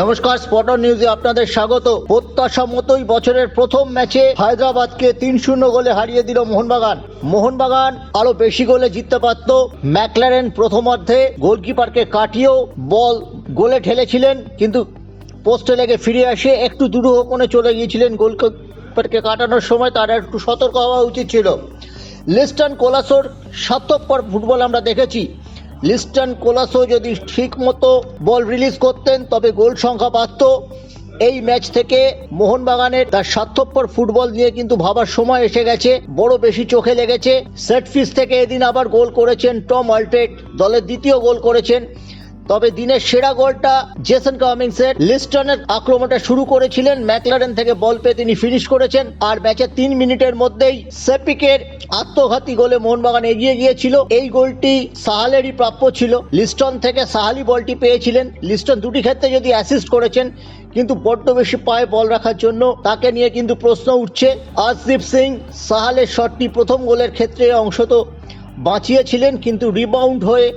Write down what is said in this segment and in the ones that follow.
নমস্কার স্পটার নিউজে আপনাদের স্বাগত। প্রত্যাশা মতোই বছরের প্রথম ম্যাচে হায়দ্রাবাদকে তিন শূন্য গোলে হারিয়ে দিল মোহনবাগান। মোহনবাগান আরও বেশি গোলে জিততে পারত ম্যাকলারেন প্রথমার্ধে। গোলকিপারকে কাটিয়েও বল গোলে ঠেলেছিলেন, কিন্তু পোস্টে লেগে ফিরে আসে একটু দুরূহপণে চলে গিয়েছিলেন গোলকিপারকে কাটানোর সময়। তার একটু সতর্ক হওয়া উচিত ছিল। লিস্টন কোলাসোর স্বার্থপর ফুটবল আমরা দেখেছি। লিস্টন কোলাসো যদি ঠিক মতো বল রিলিজ করতেন, তবে গোল সংখ্যা বাড়ত। এই ম্যাচ থেকে মোহনবাগানের তার স্বার্থপর ফুটবল নিয়ে কিন্তু ভাবার সময় এসে গেছে, বড় বেশি চোখে লেগেছে। সেট পিস থেকে এদিন আবার গোল করেছেন টম অল্টেট, দলের দ্বিতীয় গোল করেছেন। তবে দিনের সেরা গোলটা জেসন কামিংসের লিস্টনের আক্রমণটা শুরু করেছিলেন ম্যাকলারেন থেকে বল পেয়ে তিনি ফিনিশ করেছেন। আর ম্যাচের তিন মিনিটের মধ্যেই সেপিকের আত্মঘাতী গোলে মোহনবাগান এগিয়ে গিয়েছিল। এই গোলটি সাহালেরই প্রাপ্য ছিল। লিস্টন থেকে সাহালি বলটি পেয়েছিলেন। লিস্টন দুটি ক্ষেত্রে যদি অ্যাসিস্ট করেছেন, কিন্তু বড্ড বেশি পায়ে বল রাখার জন্য তাকে নিয়ে কিন্তু প্রশ্ন উঠছে। আজদীপ সিং সাহালের শটটি প্রথম গোলের ক্ষেত্রে অংশত বাঁচিয়েছিলেন, কিন্তু রিবাউন্ড হয়ে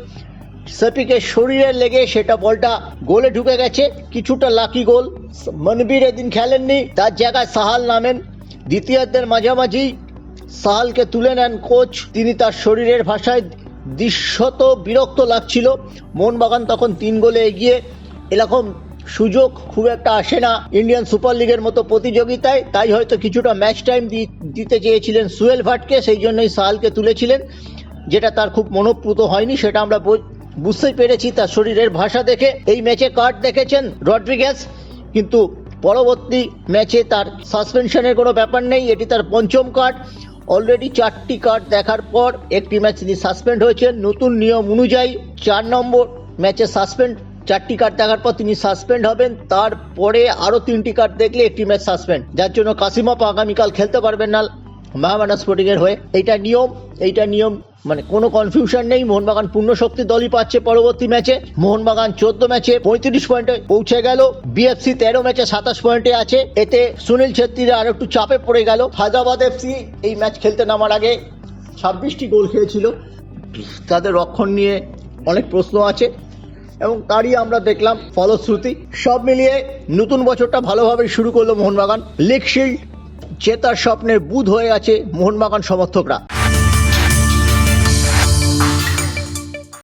সেপিকে শরীরে লেগে সেটা বলটা গোলে ঢুকে গেছে, কিছুটা লাকি গোল। মনবীর এদিন খেলেননি, তার জায়গায় সাহাল নামেন। দ্বিতীয়ার্ধের মাঝামাঝি সাহালকে তুলে নেন কোচ। তিনি তার শরীরের ভাষায় দৃশ্যত বিরক্ত লাগছিল। মোহনবাগান তখন তিন গোলে এগিয়ে এরকম সুযোগ খুব একটা আসে না ইন্ডিয়ান সুপার লিগের মতো প্রতিযোগিতায়। তাই হয়তো কিছুটা ম্যাচ টাইম দিতে চেয়েছিলেন সুয়েল ভাটকে, সেই জন্যই সাহালকে তুলেছিলেন। যেটা তার খুব মনোপ্রুত হয়নি, সেটা আমরা বুঝতেই পেরেছি তার শরীরের ভাষা দেখে। এই ম্যাচে কার্ড দেখেছেন রড্রিগেস কিন্তু পরবর্তী ম্যাচে তার সাসপেনশনের কোনো ব্যাপার নেই, এটি তার পঞ্চম কার্ড। অলরেডি চারটি কার্ড দেখার পর একটি ম্যাচ তিনি সাসপেন্ড হয়েছেন। নতুন নিয়ম অনুযায়ী চার নম্বর ম্যাচে সাসপেন্ড, চারটি কার্ড দেখার পর তিনি সাসপেন্ড হবেন। তারপরে আরও তিনটি কার্ড দেখলে একটি ম্যাচ সাসপেন্ড, যার জন্য কাসিমাপ আগামীকাল খেলতে পারবেন না। মহামানা স্পোর্টিং এর হয়ে। এইটা নিয়ম এইটা নিয়ম মানে কোনো কনফিউশন নেই। মোহনবাগান পূর্ণ শক্তি দলই পাচ্ছে পরবর্তী ম্যাচে। মোহনবাগান চোদ্দ ম্যাচে পঁয়ত্রিশ পয়েন্টে পৌঁছে গেল। বিএফসি তেরো ম্যাচে সাতাশ পয়েন্টে আছে। এতে সুনীল ছেত্রীরা আর একটু চাপে পড়ে গেল। হায়দ্রাবাদ এফসি এই ম্যাচ খেলতে নামার আগে ছাব্বিশটি গোল খেয়েছিল। তাদের রক্ষণ নিয়ে অনেক প্রশ্ন আছে। এবং তারই আমরা দেখলাম ফলশ্রুতি। সব মিলিয়ে নতুন বছরটা ভালোভাবে শুরু করল মোহনবাগান। লিগ শিল্ড জেতার স্বপ্নের বুধ হয়ে আছে মোহনবাগান সমর্থকরা।